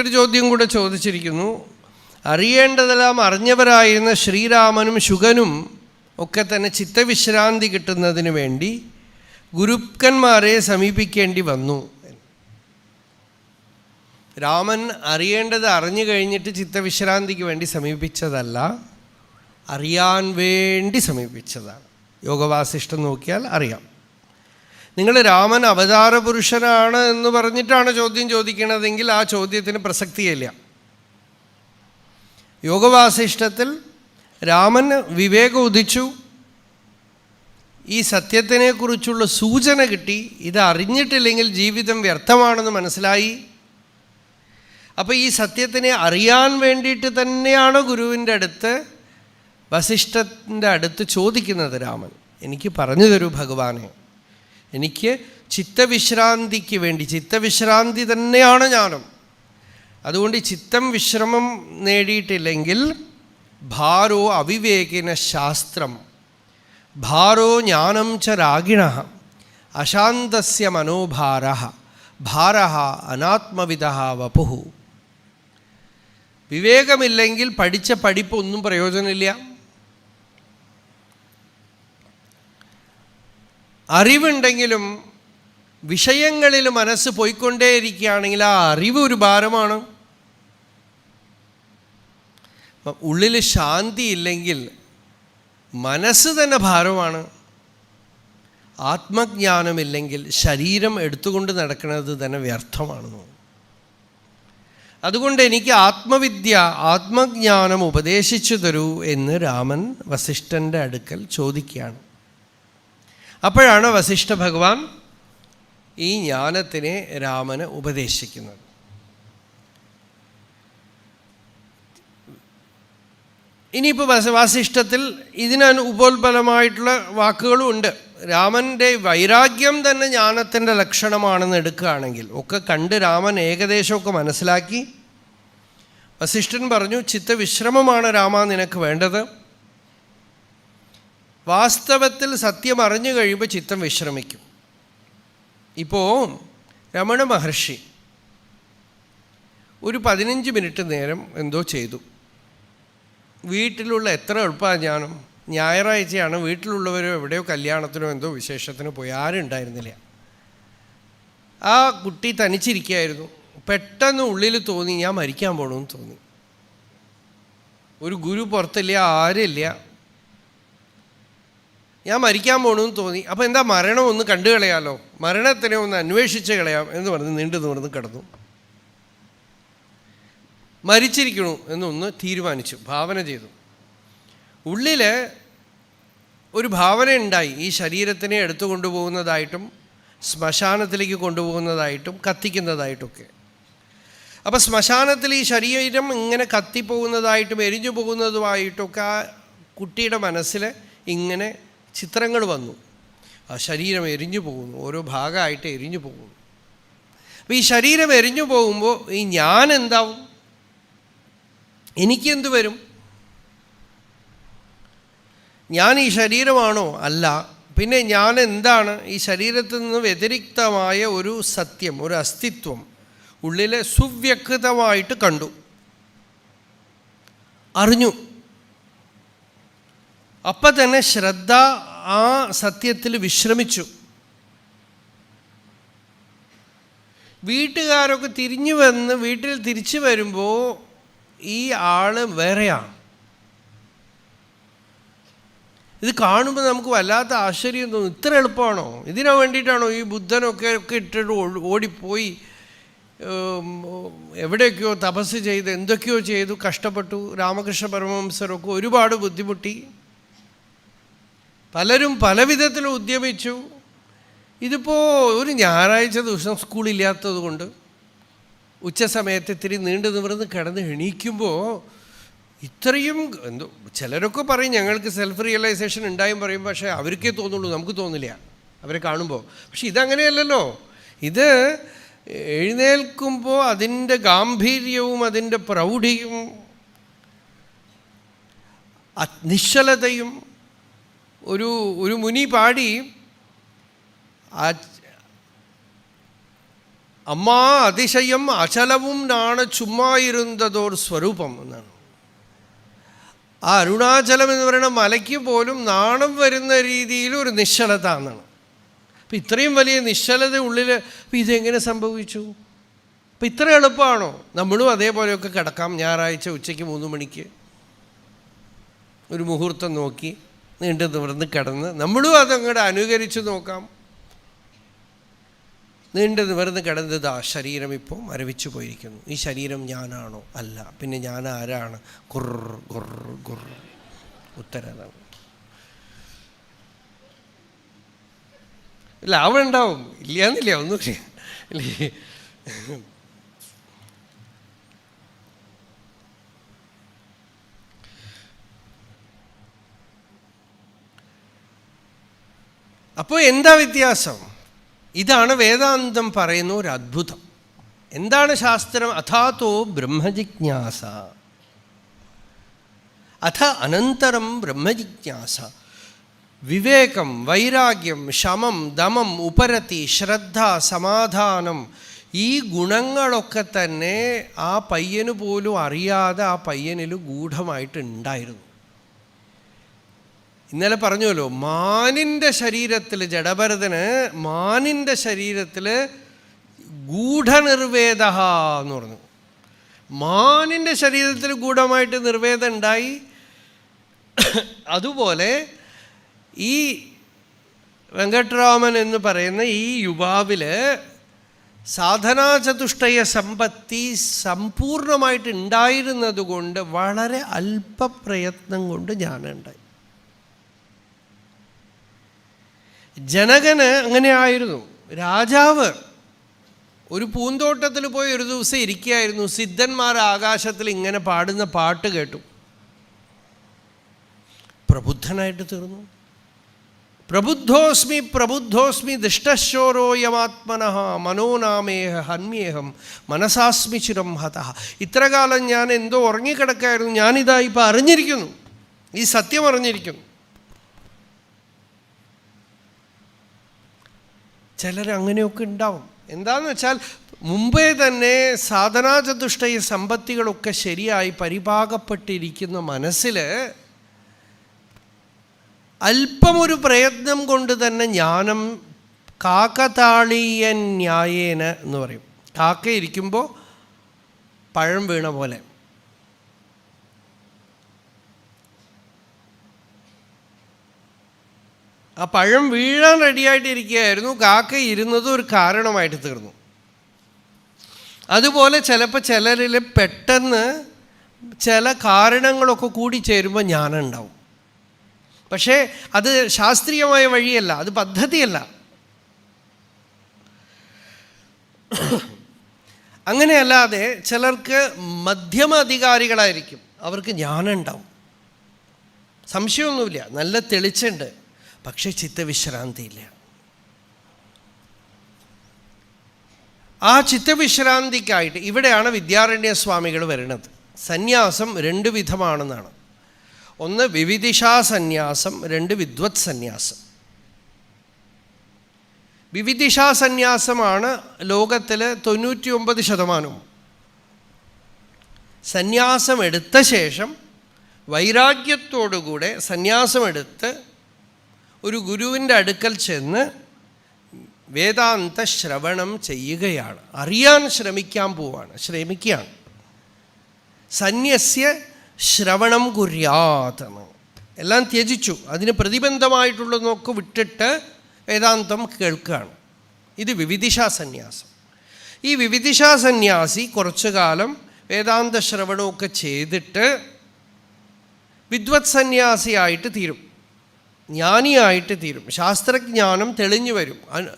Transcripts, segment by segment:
ഒരു ചോദ്യം കൂടെ ചോദിച്ചിരിക്കുന്നു. അറിയേണ്ടതെല്ലാം അറിഞ്ഞവരായിരുന്ന ശ്രീരാമനും ശുഗനും ഒക്കെ തന്നെ ചിത്തവിശ്രാന്തി കിട്ടുന്നതിന് വേണ്ടി ഗുരുക്കന്മാരെ സമീപിക്കേണ്ടി വന്നു. രാമൻ അറിയേണ്ടത് അറിഞ്ഞു കഴിഞ്ഞിട്ട് ചിത്തവിശ്രാന്തിക്ക് വേണ്ടി സമീപിച്ചതല്ല അറിയാൻ വേണ്ടി സമീപിച്ചതാണ്. യോഗവാസിഷ്ടം നോക്കിയാൽ അറിയാം. നിങ്ങൾ രാമൻ അവതാര പുരുഷനാണ് എന്ന് പറഞ്ഞിട്ടാണ് ചോദ്യം ചോദിക്കണതെങ്കിൽ ആ ചോദ്യത്തിന് പ്രസക്തിയില്ല. യോഗവാസിഷ്ടത്തിൽ രാമൻ വിവേകം ഉദിച്ചു. ഈ സത്യത്തിനെക്കുറിച്ചുള്ള സൂചന കിട്ടി. ഇത് അറിഞ്ഞിട്ടില്ലെങ്കിൽ ജീവിതം വ്യർത്ഥമാണെന്ന് മനസ്സിലായി. അപ്പോൾ ഈ സത്യത്തിനെ അറിയാൻ വേണ്ടിയിട്ട് തന്നെയാണ് ഗുരുവിന്റെ അടുത്ത് വസിഷ്ഠത്തിന്റെ അടുത്ത് ചോദിക്കുന്നത് രാമൻ. എനിക്ക് പറഞ്ഞു തരൂ ഭഗവാനെ. എനിക്ക് ചിത്തവിശ്രാന്തിക്ക് വേണ്ടി ചിത്തവിശ്രാന്തി തന്നെയാണ് ജ്ഞാനം അതുകൊണ്ട് ചിത്തം വിശ്രമം നേടിയിട്ടില്ലെങ്കിൽ ഭാരോ അവിവേകിന ശാസ്ത്രം. ഭാരോ ജ്ഞാനം ച രാഗിണ അശാന്തസ്യ മനോഭാര ഭാര അനാത്മവിധ വപുഹു വിവേകമില്ലെങ്കിൽ പഠിച്ച പഠിപ്പൊന്നും പ്രയോജനമില്ല. അറിവുണ്ടെങ്കിലും വിഷയങ്ങളിൽ മനസ്സ് പോയിക്കൊണ്ടേയിരിക്കുകയാണെങ്കിൽ ആ അറിവ് ഒരു ഭാരമാണ്. ഉള്ളിൽ ശാന്തി ഇല്ലെങ്കിൽ മനസ്സ് തന്നെ ഭാരമാണ്. ആത്മജ്ഞാനമില്ലെങ്കിൽ ശരീരം എടുത്തുകൊണ്ട് നടക്കുന്നത് തന്നെ വ്യർത്ഥമാണെന്ന് അതുകൊണ്ട് എനിക്ക് ആത്മവിദ്യ ആത്മജ്ഞാനം ഉപദേശിച്ചു തരൂ എന്ന് രാമൻ വസിഷ്ഠന്റെ അടുക്കൽ ചോദിക്കുകയാണ്. അപ്പോഴാണ് വസിഷ്ഠ ഭഗവാൻ ഈ ജ്ഞാനത്തിനെ രാമന് ഉപദേശിക്കുന്നത്? ഇനിയിപ്പോൾ വസ വാസിഷ്ഠത്തിൽ ഇതിന് ഉപോത്ബലമായിട്ടുള്ള വാക്കുകളും ഉണ്ട്. രാമന്റെ വൈരാഗ്യം തന്നെ ജ്ഞാനത്തിന്റെ ലക്ഷണമാണെന്ന് എടുക്കുകയാണെങ്കിൽ ഒക്കെ കണ്ട് രാമൻ ഏകദേശമൊക്കെ മനസ്സിലാക്കി. വസിഷ്ഠൻ പറഞ്ഞു ചിത്തവിശ്രമമാണ് രാമ നിനക്ക് വേണ്ടത്. വാസ്തവത്തിൽ സത്യം അറിഞ്ഞു കഴിയുമ്പോൾ ചിത്തം വിശ്രമിക്കും. ഇപ്പോൾ രമണ മഹർഷി ഒരു പതിനഞ്ച് മിനിറ്റ് നേരം എന്തോ ചെയ്തു. വീട്ടിലുള്ള എത്ര എളുപ്പമാണ് ഞായറാഴ്ചയാണ് വീട്ടിലുള്ളവരോ എവിടെയോ കല്യാണത്തിനോ എന്തോ വിശേഷത്തിനോ പോയി ആരും ഉണ്ടായിരുന്നില്ല. ആ കുട്ടി തനിച്ചിരിക്കുകയായിരുന്നു. പെട്ടെന്ന് ഉള്ളിൽ തോന്നി ഞാൻ മരിക്കാൻ പോകണമെന്ന് തോന്നി. ഒരു ഗുരു പുറത്തില്ല ആരില്ല ഞാൻ മരിക്കാൻ പോകണമെന്ന് തോന്നി. അപ്പോൾ എന്താ മരണം ഒന്ന് കണ്ടു കളയാലോ? മരണത്തിനെ ഒന്ന് അന്വേഷിച്ച് കളയാം എന്ന് പറഞ്ഞ് നീണ്ടു നിവർന്ന് കിടന്നു. മരിച്ചിരിക്കണു എന്നൊന്ന് തീരുമാനിച്ചു. ഭാവന ചെയ്തു. ഉള്ളിൽ ഒരു ഭാവന ഉണ്ടായി. ഈ ശരീരത്തിനെ എടുത്തു കൊണ്ടുപോകുന്നതായിട്ടും ശ്മശാനത്തിലേക്ക് കൊണ്ടുപോകുന്നതായിട്ടും കത്തിക്കുന്നതായിട്ടൊക്കെ. അപ്പോൾ ശ്മശാനത്തിൽ ഈ ശരീരം ഇങ്ങനെ കത്തിപ്പോകുന്നതായിട്ടും എരിഞ്ഞു പോകുന്നതുമായിട്ടൊക്കെ ആ കുട്ടിയുടെ മനസ്സിൽ ഇങ്ങനെ ചിത്രങ്ങൾ വന്നു. ആ ശരീരം എരിഞ്ഞു പോകുന്നു. ഓരോ ഭാഗമായിട്ട് എരിഞ്ഞു പോകുന്നു. അപ്പോൾ ഈ ശരീരം എരിഞ്ഞു പോകുമ്പോൾ ഈ ഞാൻ എന്താവും? എനിക്കെന്ത് വരും? ഞാൻ ഈ ശരീരമാണോ? അല്ല. പിന്നെ ഞാൻ എന്താണ്? ഈ ശരീരത്തിൽ നിന്ന് വ്യതിരിക്തമായ ഒരു സത്യം ഒരു അസ്തിത്വം ഉള്ളിലെ സുവ്യക്തമായിട്ട് കണ്ടു. അറിഞ്ഞു. അപ്പം തന്നെ ശ്രദ്ധ ആ സത്യത്തിൽ വിശ്രമിച്ചു. വീട്ടുകാരൊക്കെ തിരിഞ്ഞു വന്ന് വീട്ടിൽ തിരിച്ചു വരുമ്പോൾ ഈ ആൾ വേറെയാണ്. ഇത് കാണുമ്പോൾ നമുക്ക് വല്ലാത്ത ആശ്ചര്യം തോന്നും. ഇത്ര എളുപ്പമാണോ? ഇതിനു വേണ്ടിയിട്ടാണോ ഈ ബുദ്ധനൊക്കെ ഒക്കെ ഇട്ടിട്ട് ഓടിപ്പോയി എവിടെയൊക്കെയോ തപസ് ചെയ്ത് എന്തൊക്കെയോ ചെയ്തു കഷ്ടപ്പെട്ടു. രാമകൃഷ്ണ പരമഹംസരൊക്കെ ഒരുപാട് ബുദ്ധിമുട്ടി. പലരും പല വിധത്തിലും ഉദ്യമിച്ചു. ഇതിപ്പോൾ ഒരു ഞായറാഴ്ച ദിവസം സ്കൂളില്ലാത്തത് കൊണ്ട് ഉച്ച സമയത്ത് ഇത്തിരി നീണ്ടു നിവർന്ന് കിടന്ന് എണീക്കുമ്പോൾ ഇത്രയും എന്തോ ചിലരൊക്കെ പറയും ഞങ്ങൾക്ക് സെൽഫ് റിയലൈസേഷൻ ഉണ്ടായും പറയും പക്ഷേ അവർക്കേ തോന്നുള്ളൂ നമുക്ക് തോന്നില്ല അവരെ കാണുമ്പോൾ പക്ഷെ ഇതങ്ങനെയല്ലല്ലോ. ഇത് എഴുന്നേൽക്കുമ്പോൾ അതിന്റെ ഗാംഭീര്യവും അതിന്റെ പ്രൗഢിയും നിശ്ചലതയും ഒരു ഒരു മുനി പാടി അമ്മ അതിശയം അചലവും നാണ് ചുമ്മാ ഇരുന്നതോർ സ്വരൂപം എന്നാണ്. ആ അരുണാചലം എന്ന് പറയുന്ന മലയ്ക്ക് പോലും നാണം വരുന്ന രീതിയിൽ ഒരു നിശ്ചലത എന്നാണ്. അപ്പം ഇത്രയും വലിയ നിശ്ചലത ഉള്ളിൽ അപ്പം ഇതെങ്ങനെ സംഭവിച്ചു? അപ്പം ഇത്ര എളുപ്പമാണോ നമ്മളും അതേപോലെയൊക്കെ കിടക്കാം ഞായറാഴ്ച ഉച്ചയ്ക്ക് മൂന്ന് മണിക്ക്. ഒരു മുഹൂർത്തം നോക്കി. നീണ്ടു നിവർന്ന് കിടന്ന് നമ്മളും അതങ്ങോട്ട് അനുകരിച്ച് നോക്കാം. നീണ്ടു നിവർന്ന് കിടന്നത് ആ ശരീരം ഇപ്പോൾ മരവിച്ചു പോയിരിക്കുന്നു. ഈ ശരീരം ഞാനാണോ? അല്ല. പിന്നെ ഞാൻ ആരാണ്? കുർ കുർ കുർ ഉത്തരം ലാഭം ഉണ്ടാവും. ഇല്ലയെന്നില്ല ഒന്നുമില്ല. ഇല്ലേ അപ്പോൾ എന്താ വ്യത്യാസം? ഇതാണ് വേദാന്തം പറയുന്ന ഒരു അത്ഭുതം. എന്താണ് ശാസ്ത്രം? അഥാത്തോ ബ്രഹ്മജിജ്ഞാസ. അഥ അനന്തരം ബ്രഹ്മജിജ്ഞാസ. വിവേകം വൈരാഗ്യം ശമം ദമം ഉപരത്തി ശ്രദ്ധ സമാധാനം ഈ ഗുണങ്ങളൊക്കെ തന്നെ ആ പയ്യന് പോലും അറിയാതെ ആ പയ്യനിൽ ഗൂഢമായിട്ട് ഉണ്ടായിരുന്നു. ഇന്നലെ പറഞ്ഞുവല്ലോ മാനിന്റെ ശരീരത്തിൽ ജഡഭരതന് മാനിന്റെ ശരീരത്തിൽ ഗൂഢനിർവേദ എന്ന് പറഞ്ഞു. മാനിന്റെ ശരീരത്തിൽ ഗൂഢമായിട്ട് നിർവേദം ഉണ്ടായി. അതുപോലെ ഈ വെങ്കട്ടരാമൻ എന്ന് പറയുന്ന ഈ യുവാവിൽ സാധനാചതുഷ്ടയ സമ്പത്തി സമ്പൂർണമായിട്ട് ഉണ്ടായിരുന്നത് കൊണ്ട് വളരെ അല്പപ്രയത്നം കൊണ്ട് ജ്ഞാനമുണ്ടായി ജനകന് അങ്ങനെ ആയിരുന്നു രാജാവ് ഒരു പൂന്തോട്ടത്തിൽ പോയി ഒരു ദിവസം ഇരിക്കുകയായിരുന്നു. സിദ്ധന്മാർ ആകാശത്തിൽ ഇങ്ങനെ പാടുന്ന പാട്ട് കേട്ടു. പ്രബുദ്ധനായിട്ട് തീർന്നു. പ്രബുദ്ധോസ്മി പ്രബുദ്ധോസ്മി ദുഷ്ടശോരോയമാത്മന മനോനാമേഹ ഹന്മ്യേഹം മനസാസ്മി ചിരം ഹത. ഇത്രകാലം ഞാൻ എന്തോ ഉറങ്ങിക്കിടക്കായിരുന്നു. ഞാനിതാ ഇപ്പം അറിഞ്ഞിരിക്കുന്നു. ഈ സത്യം അറിഞ്ഞിരിക്കുന്നു. ചിലർ അങ്ങനെയൊക്കെ ഉണ്ടാവും. എന്താണെന്ന് വെച്ചാൽ മുമ്പേ തന്നെ സാധനാചതുഷ്ടയ സമ്പത്തികളൊക്കെ ശരിയായി പരിപാകപ്പെട്ടിരിക്കുന്ന മനസ്സിൽ അല്പമൊരു പ്രയത്നം കൊണ്ട് തന്നെ ജ്ഞാനം കാക്കതാളീയൻ ന്യായേന എന്ന് പറയും. കാക്ക ഇരിക്കുമ്പോൾ പഴം വീണ പോലെ. ആ പഴം വീഴാൻ റെഡിയായിട്ടിരിക്കുകയായിരുന്നു. കാക്ക ഇരുന്നത് ഒരു കാരണമായിട്ട് തീർന്നു. അതുപോലെ ചിലപ്പോൾ ചിലരിൽ പെട്ടെന്ന് ചില കാരണങ്ങളൊക്കെ കൂടി ചേരുമ്പോൾ ഞാനുണ്ടാവും. പക്ഷേ അത് ശാസ്ത്രീയമായ വഴിയല്ല അത് പദ്ധതിയല്ല. അങ്ങനെയല്ലാതെ ചിലർക്ക് മധ്യമ അധികാരികളായിരിക്കും. അവർക്ക് ജ്ഞാനം ഉണ്ടാവും സംശയമൊന്നുമില്ല. നല്ല തെളിച്ചുണ്ട് പക്ഷേ ചിത്തവിശ്രാന്തിയില്ല ആ ചിത്തവിശ്രാന്തിക്കായിട്ട് ഇവിടെയാണ് വിദ്യാരണ്യ സ്വാമികൾ വരുന്നത്. സന്യാസം രണ്ട് വിധമാണെന്നാണ്. ഒന്ന് വിവിധിഷാ സന്യാസം രണ്ട് വിദ്വത് സന്യാസം. വിവിധിഷാ സന്യാസമാണ് ലോകത്തിൽ തൊണ്ണൂറ്റി ഒമ്പത് ശതമാനവും. സന്യാസം എടുത്ത ശേഷം വൈരാഗ്യത്തോടുകൂടെ സന്യാസമെടുത്ത് ഒരു ഗുരുവിന്റെ അടുക്കൽ ചെന്ന് വേദാന്ത ശ്രവണം ചെയ്യുകയാണ്. അറിയാൻ ശ്രമിക്കാൻ പോവാണ്. ശ്രമിക്കുകയാണ്. സന്യസ്യ ശ്രവണം കുര്യാതെന്ന് എല്ലാം ത്യജിച്ചു. അതിന് പ്രതിബന്ധമായിട്ടുള്ളതൊക്കെ വിട്ടിട്ട് വേദാന്തം കേൾക്കുകയാണ്. ഇത് വിവിധിഷാ സന്യാസം. ഈ വിവിധിഷാ സന്യാസി കുറച്ചു കാലം വേദാന്ത ശ്രവണമൊക്കെ ചെയ്തിട്ട് വിദ്വത് സന്യാസിയായിട്ട് തീരും. ജ്ഞാനിയായിട്ട് തീരും. ശാസ്ത്രജ്ഞാനം തെളിഞ്ഞു വരും.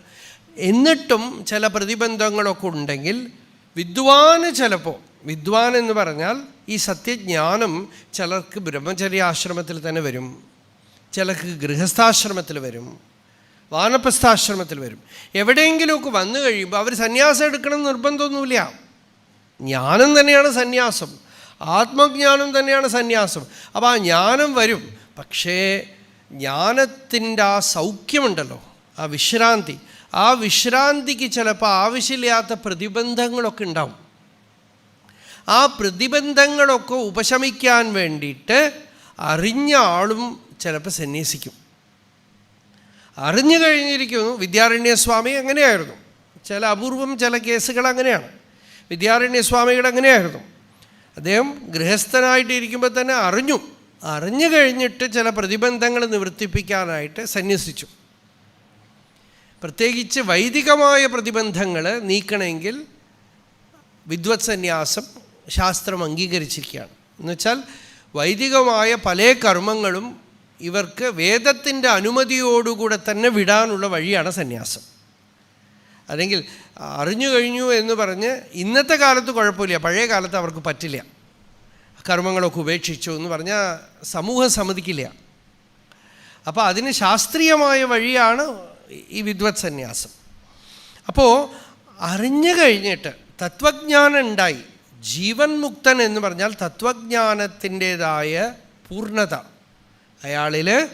എന്നിട്ടും ചില പ്രതിബന്ധങ്ങളൊക്കെ ഉണ്ടെങ്കിൽ വിദ്വാന് ചിലപ്പോൾ വിദ്വാൻ എന്ന് പറഞ്ഞാൽ ഈ സത്യജ്ഞാനം ചിലർക്ക് ബ്രഹ്മചര്യാശ്രമത്തിൽ തന്നെ വരും. ചിലർക്ക് ഗൃഹസ്ഥാശ്രമത്തിൽ വരും. വാനപ്രസ്ഥാശ്രമത്തിൽ വരും. എവിടെയെങ്കിലുമൊക്കെ വന്നു കഴിയുമ്പോൾ അവർ സന്യാസം എടുക്കണം നിർബന്ധമൊന്നുമില്ല. ജ്ഞാനം തന്നെയാണ് സന്യാസം. ആത്മജ്ഞാനം തന്നെയാണ് സന്യാസം. അപ്പോൾ ആ ജ്ഞാനം വരും. പക്ഷേ ജ്ഞാനത്തിന്റെ ആ സൗഖ്യമുണ്ടല്ലോ ആ വിശ്രാന്തി. ആ വിശ്രാന്തിക്ക് ചിലപ്പോൾ ആവശ്യമില്ലാത്ത പ്രതിബന്ധങ്ങളൊക്കെ ഉണ്ടാവും. ആ പ്രതിബന്ധങ്ങളൊക്കെ ഉപശമിക്കാൻ വേണ്ടിയിട്ട് അറിഞ്ഞ ആളും ചിലപ്പോൾ സന്യസിക്കും. അറിഞ്ഞു കഴിഞ്ഞിരിക്കുന്നു. വിദ്യാരണ്യസ്വാമി അങ്ങനെയായിരുന്നു. ചില അപൂർവം ചില കേസുകൾ അങ്ങനെയാണ്. വിദ്യാരണ്യസ്വാമികൾ അങ്ങനെയായിരുന്നു. അദ്ദേഹം ഗൃഹസ്ഥനായിട്ടിരിക്കുമ്പോൾ തന്നെ അറിഞ്ഞു. അറിഞ്ഞു കഴിഞ്ഞിട്ട് ചില പ്രതിബന്ധങ്ങൾ നിവർത്തിപ്പിക്കാനായിട്ട് സന്യസിച്ചു. പ്രത്യേകിച്ച് വൈദികമായ പ്രതിബന്ധങ്ങൾ നീക്കണമെങ്കിൽ വിദ്വത് സന്യാസം ശാസ്ത്രം അംഗീകരിച്ചിരിക്കുകയാണ്. എന്നുവെച്ചാൽ വൈദികമായ പല കർമ്മങ്ങളും ഇവർക്ക് വേദത്തിന്റെ അനുമതിയോടുകൂടെ തന്നെ വിടാനുള്ള വഴിയാണ് സന്യാസം. അല്ലെങ്കിൽ അറിഞ്ഞു കഴിഞ്ഞു എന്ന് പറഞ്ഞ് ഇന്നത്തെ കാലത്ത് കുഴപ്പമില്ല പഴയ കാലത്ത് അവർക്ക് പറ്റില്ല. കർമ്മങ്ങളൊക്കെ ഉപേക്ഷിച്ചു എന്ന് പറഞ്ഞാൽ സമൂഹം സമ്മതിക്കില്ല അപ്പോൾ അതിന് ശാസ്ത്രീയമായ വഴിയാണ് ഈ വിദ്വത് സന്യാസം. അപ്പോൾ അറിഞ്ഞു കഴിഞ്ഞിട്ട് തത്വജ്ഞാനം ഉണ്ടായി. ജീവൻ മുക്തൻ എന്ന് പറഞ്ഞാൽ തത്വജ്ഞാനത്തിന്റെതായ പൂർണത. അയാളിൽ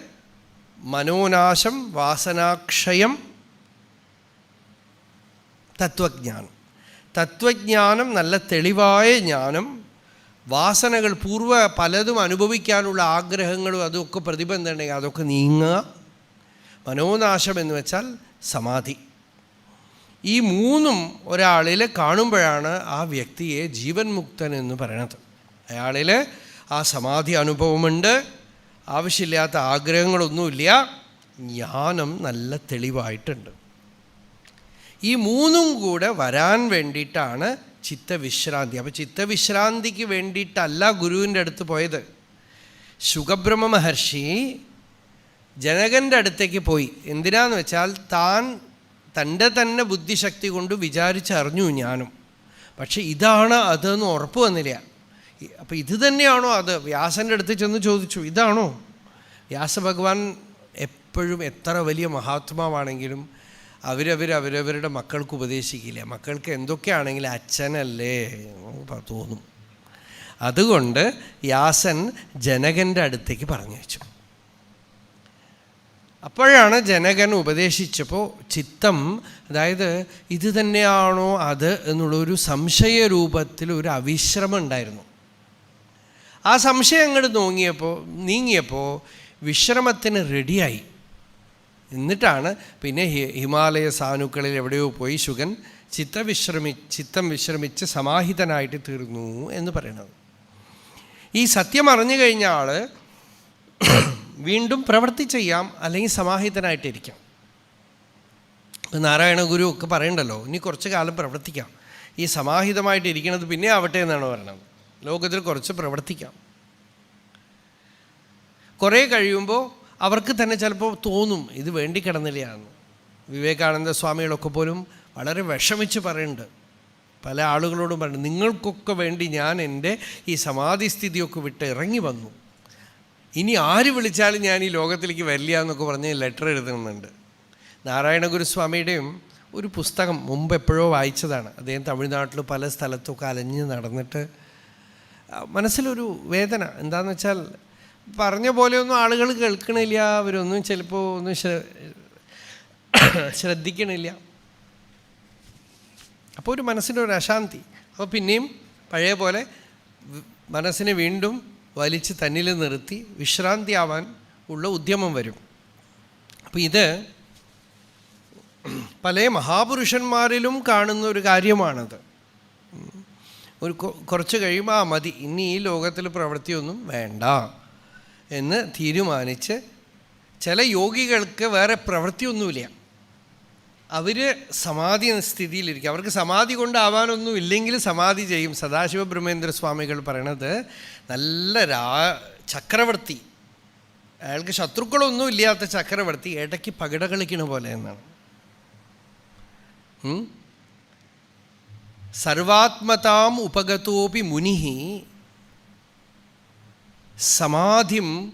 മനോനാശം വാസനാക്ഷയം തത്വജ്ഞാനം. തത്വജ്ഞാനം നല്ല തെളിവായ ജ്ഞാനം വാസനകൾ പൂർവ പലതും അനുഭവിക്കാനുള്ള ആഗ്രഹങ്ങളും അതൊക്കെ പ്രതിബന്ധം ഉണ്ടെങ്കിൽ അതൊക്കെ നീങ്ങുക. മനോനാശം എന്ന് വെച്ചാൽ സമാധി. ഈ മൂന്നും ഒരാളിൽ കാണുമ്പോഴാണ് ആ വ്യക്തിയെ ജീവൻ മുക്തൻ എന്ന് പറയണത്. അയാളിൽ ആ സമാധി അനുഭവമുണ്ട്. ആവശ്യമില്ലാത്ത ആഗ്രഹങ്ങളൊന്നുമില്ല. ജ്ഞാനം നല്ല തെളിവായിട്ടുണ്ട്. ഈ മൂന്നും കൂടെ വരാൻ വേണ്ടിയിട്ടാണ് ചിത്തവിശ്രാന്തി. അപ്പോൾ ചിത്തവിശ്രാന്തിക്ക് വേണ്ടിയിട്ടല്ല ഗുരുവിന്റെ അടുത്ത് പോയത്. ശുഖബ്രഹ്മ മഹർഷി ജനകന്റെ അടുത്തേക്ക് പോയി. എന്തിനാന്ന് വെച്ചാൽ താൻ തന്റെ തന്നെ ബുദ്ധിശക്തി കൊണ്ട് വിചാരിച്ചറിഞ്ഞു ഞാനും. പക്ഷെ ഇതാണ് അതെന്ന് ഉറപ്പ് വന്നില്ല. അപ്പോൾ ഇത് തന്നെയാണോ അത്? വ്യാസന്റെ അടുത്ത് ചെന്ന് ചോദിച്ചു ഇതാണോ? വ്യാസഭഗവാൻ എപ്പോഴും എത്ര വലിയ മഹാത്മാവാണെങ്കിലും അവരവർ അവരവരുടെ മക്കൾക്ക് ഉപദേശിക്കില്ല. മക്കൾക്ക് എന്തൊക്കെയാണെങ്കിലും അച്ഛനല്ലേ തോന്നും. അതുകൊണ്ട് യാസൻ ജനകന്റെ അടുത്തേക്ക് പറഞ്ഞു വെച്ചു. അപ്പോഴാണ് ജനകൻ ഉപദേശിച്ചപ്പോൾ ചിത്തം അതായത് ഇത് തന്നെയാണോ അത് എന്നുള്ളൊരു സംശയ രൂപത്തിൽ ഒരു അവിശ്രമം ഉണ്ടായിരുന്നു. ആ സംശയം അങ്ങോട്ട് നോങ്ങിയപ്പോൾ നീങ്ങിയപ്പോൾ വിശ്രമത്തിന് റെഡിയായി. എന്നിട്ടാണ് പിന്നെ ഹിമാലയ സാനുക്കളിൽ എവിടെയോ പോയി ശുഗൻ ചിത്ത വിശ്രമി ചിത്തം വിശ്രമിച്ച് സമാഹിതനായിട്ട് തീർന്നു എന്ന് പറയുന്നത് ഈ സത്യം അറിഞ്ഞു കഴിഞ്ഞ ആൾ വീണ്ടും പ്രവൃത്തി ചെയ്യാം അല്ലെങ്കിൽ സമാഹിതനായിട്ടിരിക്കാം. ഇപ്പം നാരായണ ഗുരു ഒക്കെ പറയണ്ടല്ലോ ഇനി കുറച്ച് കാലം പ്രവർത്തിക്കാം. ഈ സമാഹിതമായിട്ടിരിക്കണത് പിന്നെ ആവട്ടെ എന്നാണ് പറയുന്നത് ലോകത്തിൽ കുറച്ച് പ്രവർത്തിക്കാം. കുറേ കഴിയുമ്പോൾ അവർക്ക് തന്നെ ചിലപ്പോൾ തോന്നും ഇത് വേണ്ടി കിടന്നില്ലയാണ് വിവേകാനന്ദ സ്വാമികളൊക്കെ പോലും വളരെ വിഷമിച്ച് പറയുന്നുണ്ട്. പല ആളുകളോടും പറഞ്ഞു നിങ്ങൾക്കൊക്കെ വേണ്ടി ഞാൻ എന്റെ ഈ സമാധി സ്ഥിതിയൊക്കെ വിട്ട് ഇറങ്ങി വന്നു. ഇനി ആര് വിളിച്ചാലും ഞാൻ ഈ ലോകത്തിലേക്ക് വരില്ല എന്നൊക്കെ പറഞ്ഞ് ലെറ്റർ എഴുതുന്നുണ്ട്. നാരായണ ഗുരുസ്വാമിയുടെയും ഒരു പുസ്തകം മുമ്പ് എപ്പോഴോ വായിച്ചതാണ്. അദ്ദേഹം തമിഴ്നാട്ടിൽ പല സ്ഥലത്തൊക്കെ അലഞ്ഞ് നടന്നിട്ട് മനസ്സിലൊരു വേദന. എന്താണെന്ന് വെച്ചാൽ പറഞ്ഞ പോലെയൊന്നും ആളുകൾ കേൾക്കണില്ല. അവരൊന്നും ചിലപ്പോൾ ഒന്നും ശ്രദ്ധിക്കണില്ല. അപ്പോൾ ഒരു മനസ്സിനൊരു അശാന്തി. അപ്പോൾ പിന്നെയും പഴയ പോലെ മനസ്സിനെ വീണ്ടും വലിച്ച് തന്നിൽ നിർത്തി വിശ്രാന്തിയാവാൻ ഉള്ള ഉദ്യമം വരും. അപ്പോൾ ഇത് പല മഹാപുരുഷന്മാരിലും കാണുന്ന ഒരു കാര്യമാണത്. ഒരു കുറച്ച് കഴിയുമ്പോൾ ആ മതി. ഇനി ഈ ലോകത്തിൽ പ്രവൃത്തിയൊന്നും വേണ്ട. എന്ന് തീരുമാനിച്ച് ചില യോഗികൾക്ക് വേറെ പ്രവൃത്തിയൊന്നുമില്ല. അവർ സമാധി സ്ഥിതിയിലിരിക്കും. അവർക്ക് സമാധി കൊണ്ടാവാനൊന്നും ഇല്ലെങ്കിൽ സമാധി ചെയ്യും. സദാശിവ ബ്രഹ്മേന്ദ്ര സ്വാമികൾ പറയണത് നല്ല രാ ചക്രവർത്തി. അയാൾക്ക് ശത്രുക്കളൊന്നും ഇല്ലാത്ത ചക്രവർത്തി ഇടയ്ക്ക് പകിട കളിക്കണ പോലെ എന്നാണ്. സർവാത്മതാം ഉപഗതോപി മുനി സമാധിം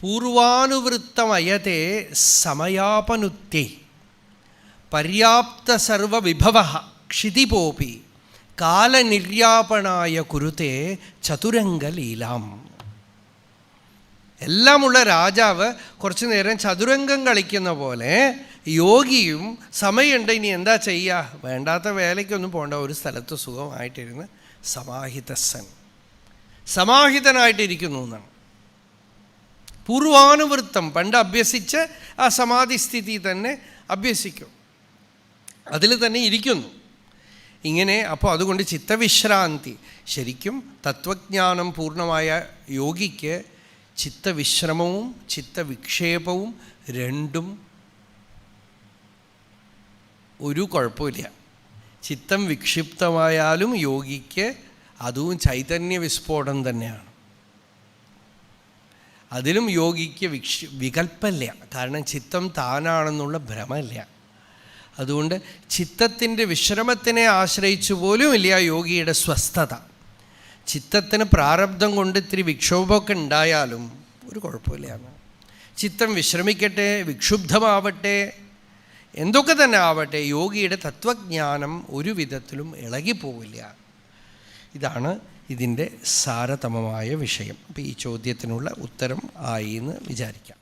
പൂർവാനുവൃത്തമയത്തെ സമയാപനുത്യൈ. പര്യാപ്ത സർവവിഭവ ക്ഷിതിപോപി കാലനിര്യാപണായ കുരുത്തെ ചതുരംഗലീലാം. എല്ലാമുള്ള രാജാവ് കുറച്ചു നേരം ചതുരംഗം കളിക്കുന്ന പോലെ യോഗിയും സമയമുണ്ട് ഇനി എന്താ ചെയ്യുക വേണ്ടാത്ത വേലയ്ക്കൊന്നും പോകണ്ട ഒരു സ്ഥലത്ത് സുഖമായിട്ടിരുന്ന് സമാഹിതസൻ സമാഹിതനായിട്ടിരിക്കുന്നു എന്നാണ്. പൂർവാനുവൃത്തം പണ്ട് അഭ്യസിച്ച് ആ സമാധിസ്ഥിതി തന്നെ അഭ്യസിക്കും. അതിൽ തന്നെ ഇരിക്കുന്നു. ഇങ്ങനെ അപ്പോൾ അതുകൊണ്ട് ചിത്തവിശ്രാന്തി ശരിക്കും തത്വജ്ഞാനം പൂർണമായ യോഗിക്ക് ചിത്തവിശ്രമവും ചിത്തവിക്ഷേപവും രണ്ടും ഒരു കുഴപ്പമില്ല. ചിത്തം വിക്ഷിപ്തമായാലും യോഗിക്ക് അതും ചൈതന്യ വിസ്ഫോടനം തന്നെയാണ്. അതിലും യോഗിക്ക് വിക്ഷ വികല്പമില്ല കാരണം ചിത്തം താനാണെന്നുള്ള ഭ്രമമില്ല അതുകൊണ്ട് ചിത്തത്തിന്റെ വിശ്രമത്തിനെ ആശ്രയിച്ചു പോലുമില്ല യോഗിയുടെ സ്വസ്ഥത. ചിത്തത്തിന് പ്രാരബ്ധം കൊണ്ട് ഇത്തിരി വിക്ഷോഭമൊക്കെ ഉണ്ടായാലും ഒരു കുഴപ്പമില്ല. ചിത്തം വിശ്രമിക്കട്ടെ വിക്ഷുബ്ധമാവട്ടെ എന്തൊക്കെ തന്നെ ആവട്ടെ യോഗിയുടെ തത്വജ്ഞാനം ഒരു വിധത്തിലും ഇളകിപ്പോവില്ല. ഇതാണ് ഇതിന്റെ സാരതമമായ വിഷയം. അപ്പോൾ ഈ ചോദ്യത്തിനുള്ള ഉത്തരം ആയി എന്ന് വിചാരിക്കാം.